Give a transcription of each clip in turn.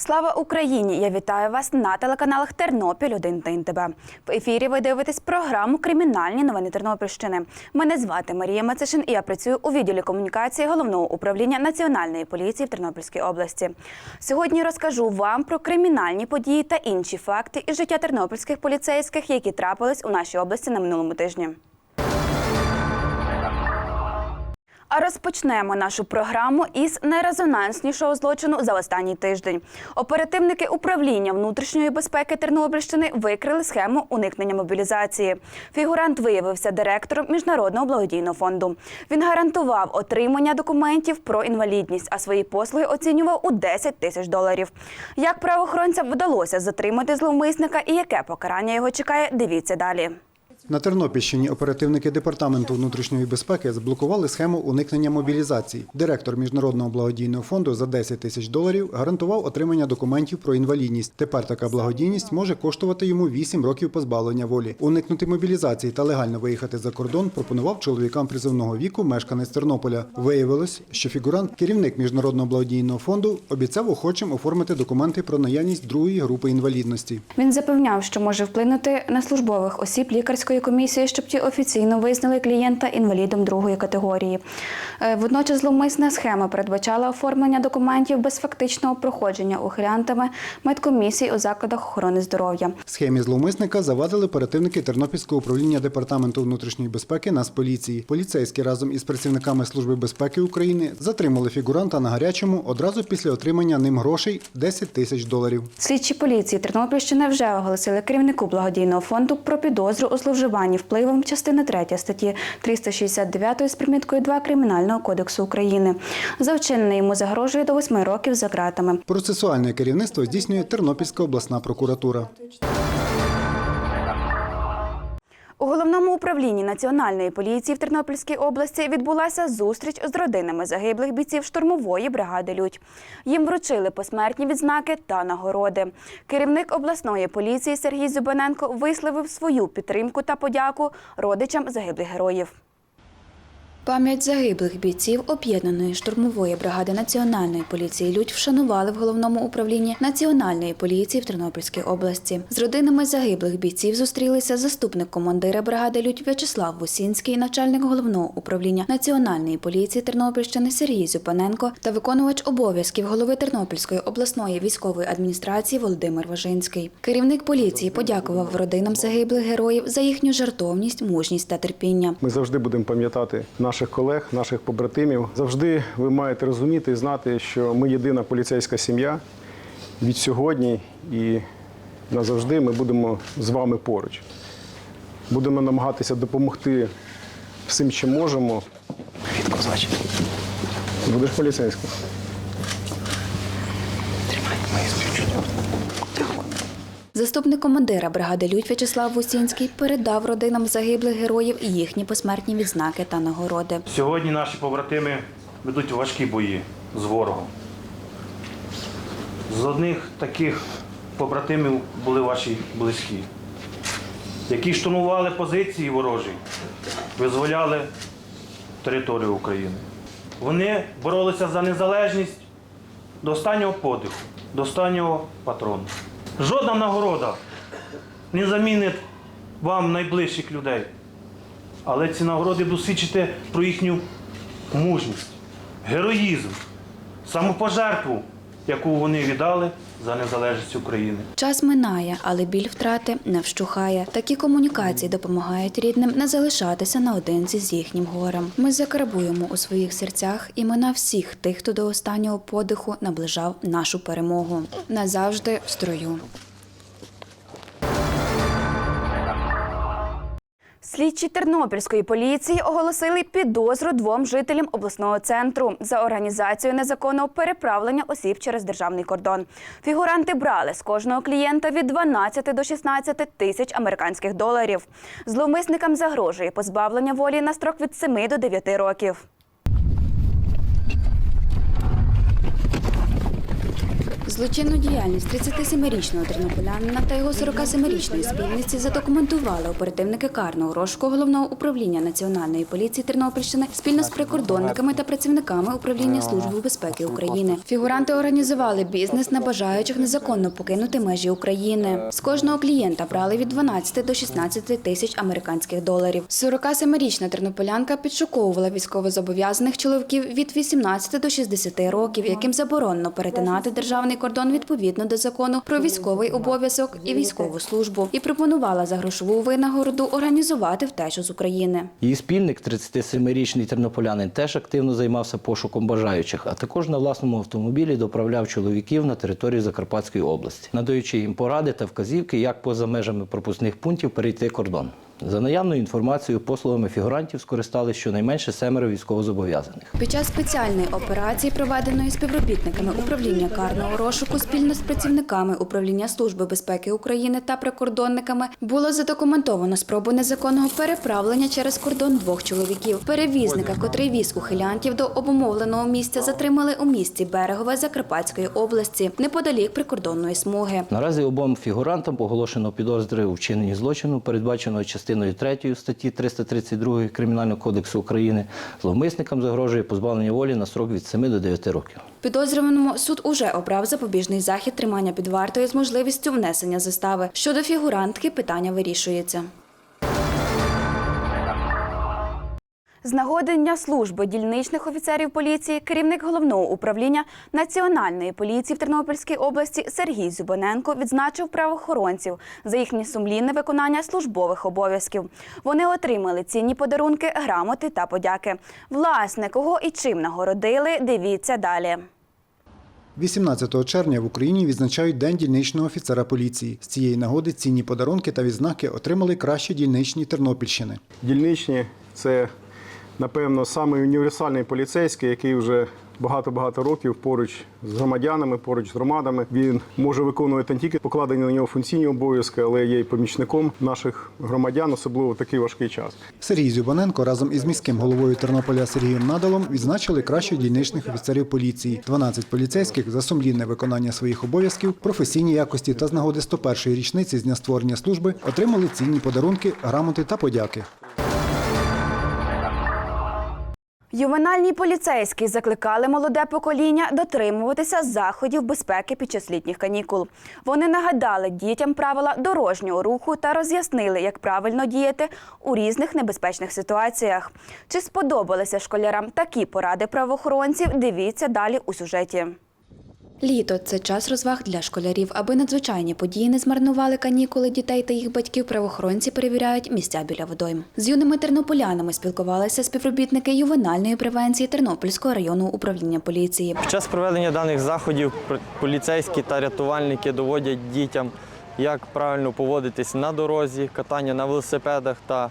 Слава Україні! Я вітаю вас на телеканалах Тернопіль 1 та НТБ. В ефірі ви дивитесь програму Кримінальні новини Тернопільщини. Мене звати Марія Мацишин і я працюю у відділі комунікації головного управління Національної поліції в Тернопільській області. Сьогодні розкажу вам про кримінальні події та інші факти із життя тернопільських поліцейських, які трапились у нашій області на минулому тижні. А розпочнемо нашу програму із найрезонанснішого злочину за останній тиждень. Оперативники управління внутрішньої безпеки Тернопільщини викрили схему уникнення мобілізації. Фігурант виявився директором міжнародного благодійного фонду. Він гарантував отримання документів про інвалідність, а свої послуги оцінював у 10 тисяч доларів. Як правоохоронцям вдалося затримати зловмисника і яке покарання його чекає, дивіться далі. На Тернопільщині оперативники департаменту внутрішньої безпеки заблокували схему уникнення мобілізації. Директор міжнародного благодійного фонду за 10 тисяч доларів гарантував отримання документів про інвалідність. Тепер така благодійність може коштувати йому 8 років позбавлення волі. Уникнути мобілізації та легально виїхати за кордон пропонував чоловікам призовного віку мешканець Тернополя. Виявилось, що фігурант, керівник міжнародного благодійного фонду, обіцяв охочим оформити документи про наявність другої групи інвалідності. Він запевняв, що може вплинути на службових осіб лікарської комісії, щоб ті офіційно визнали клієнта інвалідом другої категорії. Е, Водночас зловмисна схема передбачала оформлення документів без фактичного проходження ухилянтами медкомісій у закладах охорони здоров'я. Схемі зловмисника завадили оперативники Тернопільського управління департаменту внутрішньої безпеки Нацполіції. Поліцейські разом із працівниками Служби безпеки України затримали фігуранта на гарячому одразу після отримання ним грошей 10 тисяч доларів. Слідчі поліції Тернопільщини вже оголосили керівнику благодійного фонду про підозру у зловживанні впливом частини 3 статті 369 з приміткою 2 Кримінального кодексу України. За вчинене йому загрожує до 8 років за ґратами. Процесуальне керівництво здійснює Тернопільська обласна прокуратура. У головному управлінні Національної поліції в Тернопільській області відбулася зустріч з родинами загиблих бійців штурмової бригади Людь. Їм вручили посмертні відзнаки та нагороди. Керівник обласної поліції Сергій Зюбаненко висловив свою підтримку та подяку родичам загиблих героїв. Пам'ять загиблих бійців об'єднаної штурмової бригади Національної поліції Людь вшанували в головному управлінні Національної поліції в Тернопільській області. З родинами загиблих бійців зустрілися заступник командира бригади Людь В'ячеслав Вусінський, начальник головного управління Національної поліції Тернопільщини Сергій Зюпаненко та виконувач обов'язків голови Тернопільської обласної військової адміністрації Володимир Важинський. Керівник поліції подякував родинам загиблих героїв за їхню жартовність, мужність та терпіння. Ми завжди будемо пам'ятати наших колег, наших побратимів. Завжди ви маєте розуміти і знати, що ми єдина поліцейська сім'я від сьогодні і назавжди ми будемо з вами поруч. Будемо намагатися допомогти всім, чим можемо. Від козач. Будеш поліцейським? Заступник командира бригади Людь В'ячеслав Вусінський передав родинам загиблих героїв їхні посмертні відзнаки та нагороди. Сьогодні наші побратими ведуть важкі бої з ворогом. З одних таких побратимів були ваші близькі, які штурмували позиції ворожі, визволяли територію України. Вони боролися за незалежність до останнього подиху, до останнього патрону. Жодна нагорода не замінить вам найближчих людей. Але ці нагороди досвідчите про їхню мужність, героїзм, самопожертву, яку вони віддали за незалежність України. Час минає, але біль втрати не вщухає. Такі комунікації допомагають рідним не залишатися наодинці з їхнім горем. Ми закарбуємо у своїх серцях імена всіх тих, хто до останнього подиху наближав нашу перемогу. Назавжди в строю. Слідчі Тернопільської поліції оголосили підозру двом жителям обласного центру за організацію незаконного переправлення осіб через державний кордон. Фігуранти брали з кожного клієнта від 12 до 16 тисяч американських доларів. Зловмисникам загрожує позбавлення волі на строк від 7 до 9 років. Злочинну діяльність 37-річного тернополянина та його 47-річної спільниці задокументували оперативники карного розшуку головного управління Національної поліції Тернопільщини спільно з прикордонниками та працівниками управління Служби безпеки України. Фігуранти організували бізнес на бажаючих незаконно покинути межі України. З кожного клієнта брали від 12 до 16 тисяч американських доларів. 47-річна тернополянка підшуковувала військовозобов'язаних чоловіків від 18 до 60 років, яким заборонено перетинати державний кордон відповідно до закону про військовий обов'язок і військову службу, і пропонувала за грошову винагороду організувати втечу з України. Її спільник, 37-річний тернополянин, теж активно займався пошуком бажаючих, а також на власному автомобілі доправляв чоловіків на територію Закарпатської області, надаючи їм поради та вказівки, як поза межами пропускних пунктів перейти кордон. За наявною інформацією, послугами фігурантів скористали щонайменше семеро військовозобов'язаних. Під час спеціальної операції, проведеної співробітниками управління карного розшуку спільно з працівниками управління Служби безпеки України та прикордонниками, було задокументовано спробу незаконного переправлення через кордон двох чоловіків. Перевізника, котрий віз ухилянтів до обумовленого місця, затримали у місті Берегове Закарпатської області неподалік прикордонної смуги. Наразі обом фігурантам оголошено підозри у вчиненні злочину, передбаченого частиною 3 статті 332 Кримінального кодексу України. Зловмисникам загрожує позбавлення волі на срок від 7 до 9 років. Підозрюваному суд уже обрав запобіжний захід тримання під вартою з можливістю внесення застави. Щодо фігурантки, питання вирішується. З нагоди Дня служби дільничних офіцерів поліції керівник головного управління Національної поліції в Тернопільській області Сергій Зюбаненко відзначив правоохоронців за їхнє сумлінне виконання службових обов'язків. Вони отримали цінні подарунки, грамоти та подяки. Власне, кого і чим нагородили, дивіться далі. 18 червня в Україні відзначають День дільничного офіцера поліції. З цієї нагоди цінні подарунки та відзнаки отримали кращі дільничні Тернопільщини. Дільничні це, напевно, самий універсальний поліцейський, який вже багато-багато років поруч з громадянами, поруч з громадами. Він може виконувати не тільки покладені на нього функційні обов'язки, але є й помічником наших громадян, особливо в такий важкий час. Сергій Зюбаненко разом із міським головою Тернополя Сергієм Надалом відзначили кращих дільничних офіцерів поліції. 12 поліцейських за сумлінне виконання своїх обов'язків, професійні якості та з нагоди 101-ї річниці з дня створення служби отримали цінні подарунки, грамоти та подяки. Ювенальні поліцейські закликали молоде покоління дотримуватися заходів безпеки під час літніх канікул. Вони нагадали дітям правила дорожнього руху та роз'яснили, як правильно діяти у різних небезпечних ситуаціях. Чи сподобалися школярам такі поради правоохоронців? Дивіться далі у сюжеті. Літо це час розваг для школярів. Аби надзвичайні події не змарнували канікули дітей та їх батьків. Правоохоронці перевіряють місця біля водойм. З юними тернополянами спілкувалися співробітники ювенальної превенції Тернопільського районного управління поліції. Під час проведення даних заходів поліцейські та рятувальники доводять дітям, як правильно поводитись на дорозі, катання на велосипедах та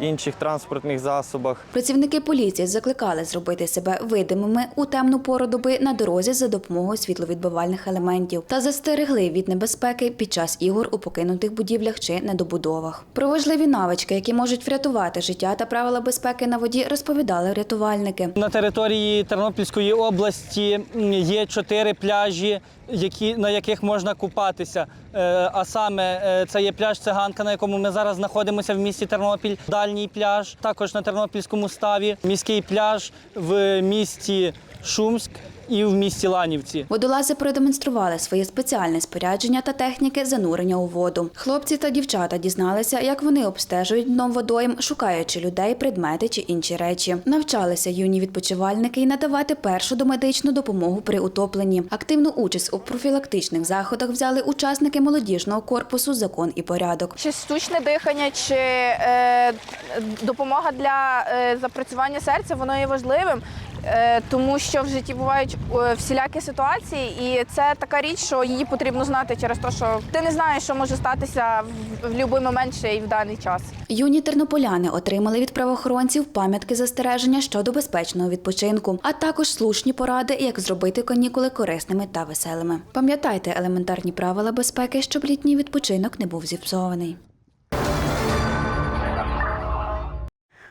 інших транспортних засобах. Працівники поліції закликали зробити себе видимими у темну пору доби на дорозі за допомогою світловідбивальних елементів та застерегли від небезпеки під час ігор у покинутих будівлях чи недобудовах. Про важливі навички, які можуть врятувати життя та правила безпеки на воді, розповідали рятувальники. На території Тернопільської області є чотири пляжі, які, на яких можна купатися. Е, А саме е, це є пляж Циганка, на якому ми зараз знаходимося в місті Тернопіль, дальній пляж, також на Тернопільському ставі, міський пляж в місті Шумськ і в місті Ланівці. Водолази продемонстрували своє спеціальне спорядження та техніки занурення у воду. Хлопці та дівчата дізналися, як вони обстежують дном водойм, шукаючи людей, предмети чи інші речі. Навчалися юні відпочивальники і надавати першу домедичну допомогу при утопленні. Активну участь у профілактичних заходах взяли учасники молодіжного корпусу Закон і порядок. Чи штучне дихання, чи е, допомога для е, запрацювання серця, воно є важливим, тому що в житті бувають е, всілякі ситуації, і це така річ, що її потрібно знати через те, що ти не знаєш, що може статися в будь-який момент ще й в даний час. Юні тернополяни отримали від правоохоронців пам'ятки застереження щодо безпечного відпочинку, а також слушні поради, як зробити канікули корисними та веселими. Пам'ятайте елементарні правила безпеки, щоб літній відпочинок не був зіпсований.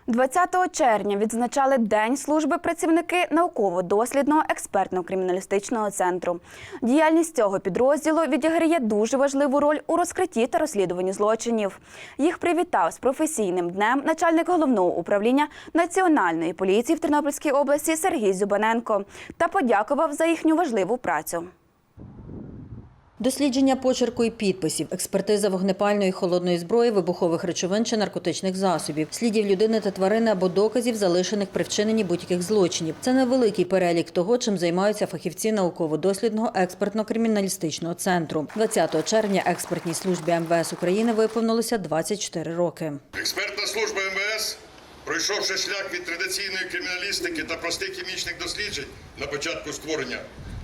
20 червня відзначали День служби працівники науково-дослідного експертно-криміналістичного центру. Діяльність цього підрозділу відіграє дуже важливу роль у розкритті та розслідуванні злочинів. Їх привітав з професійним днем начальник головного управління Національної поліції в Тернопільській області Сергій Зюбаненко та подякував за їхню важливу працю. Дослідження почерку і підписів, експертиза вогнепальної холодної зброї, вибухових речовин чи наркотичних засобів, слідів людини та тварини або доказів, залишених при вчиненні будь-яких злочинів. Це невеликий перелік того, чим займаються фахівці науково-дослідного експертно-криміналістичного центру. 20 червня експертній службі МВС України виповнилося 24 роки. Експертна служба МВС, пройшовши шлях від традиційної криміналістики та простих хімічних досліджень на початку створення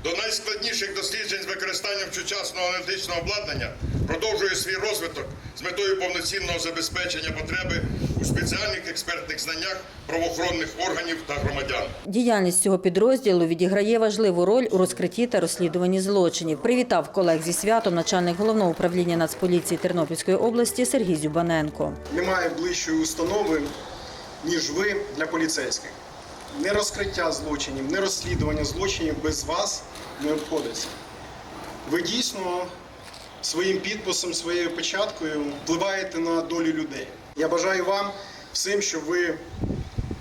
до найскладніших досліджень з використанням сучасного аналітичного обладнання, продовжує свій розвиток з метою повноцінного забезпечення потреби у спеціальних експертних знаннях правоохоронних органів та громадян. Діяльність цього підрозділу відіграє важливу роль у розкритті та розслідуванні злочинів. Привітав колег зі святом начальник головного управління Нацполіції Тернопільської області Сергій Зюбаненко. немає ближчої установи, ніж ви для поліцейських. Не розкриття злочинів, не розслідування злочинів без вас не обходиться. Ви дійсно своїм підписом, своєю печаткою впливаєте на долю людей. Я бажаю вам всім, щоб ви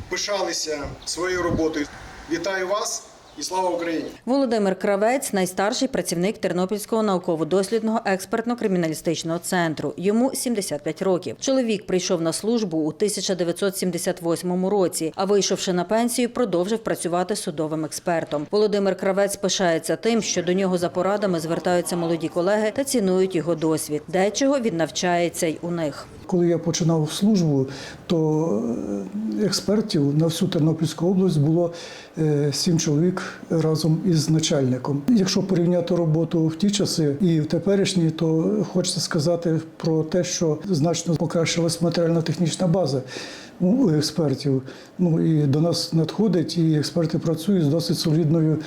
пишалися своєю роботою. Вітаю вас і слава Україні! Володимир Кравець найстарший працівник Тернопільського науково-дослідного експертно-криміналістичного центру. Йому 75 років. Чоловік прийшов на службу у 1978 році, а вийшовши на пенсію, продовжив працювати судовим експертом. Володимир Кравець пишається тим, що до нього за порадами звертаються молоді колеги та цінують його досвід. Дечого він навчається й у них. Коли я починав службу, то е, експертів на всю Тернопільську область було сім чоловік разом із начальником. Якщо порівняти роботу в ті часи і в теперішні, то хочеться сказати про те, що значно покращилась матеріально-технічна база експертів. Ну і до нас надходить, і експерти працюють з досить солідною,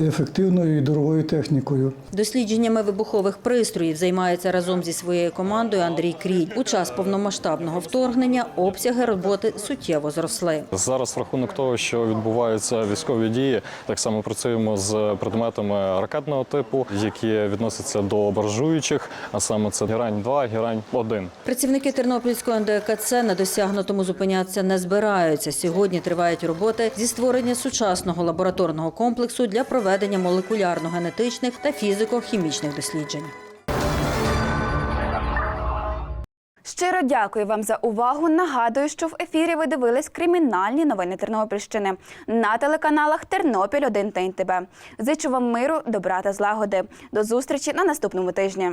ефективною і дорогою технікою. Дослідженнями вибухових пристроїв займається разом зі своєю командою Андрій Кріль. У час повномасштабного вторгнення обсяги роботи суттєво зросли. Зараз в рахунок того, що відбуваються військові дії, так само працюємо з предметами ракетного типу, які відносяться до баржуючих, а саме це герань 2 герань 1 Працівники Тернопільського НДКЦ на досягнутому зупинятися не збираються. Сьогодні тривають роботи зі створення сучасного лабораторного комплексу для проведення молекулярно-генетичних та фізико-хімічних досліджень. Щиро дякую вам за увагу. Нагадую, що в ефірі ви дивились кримінальні новини Тернопільщини на телеканалах Тернопіль 1 та НТБ. Зичу вам миру, добра та злагоди. До зустрічі на наступному тижні.